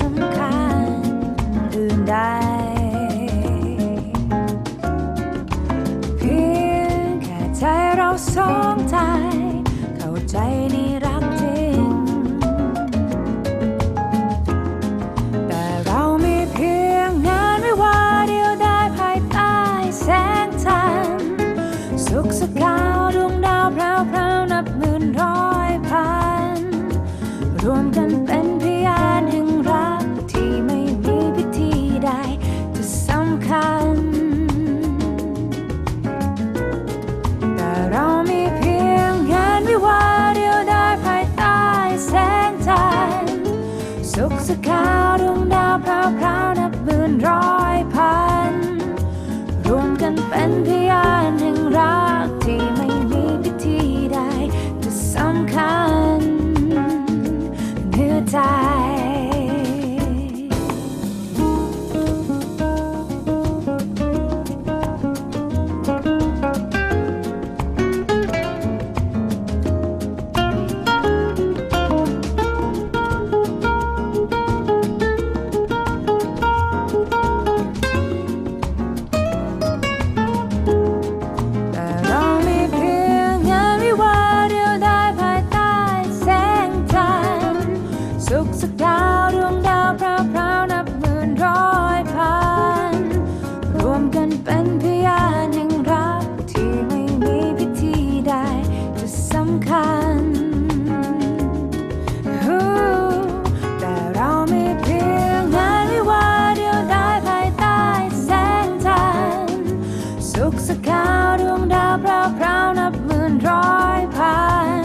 สำคัญอื่นใดเพียงแค่ใจเราสองใจ เข้าใจในรักจริง แต่เราไม่เพียงงานไม่ว่าเดียวได้ภายใต้แสงจันทร์สุขสักาวดวงดาวพราวพราวนับหมื่นร้อยพัน รวมกันเป็น 天地 ขาวดวงดาวพราวพราวนับหมื่นร้อยพัน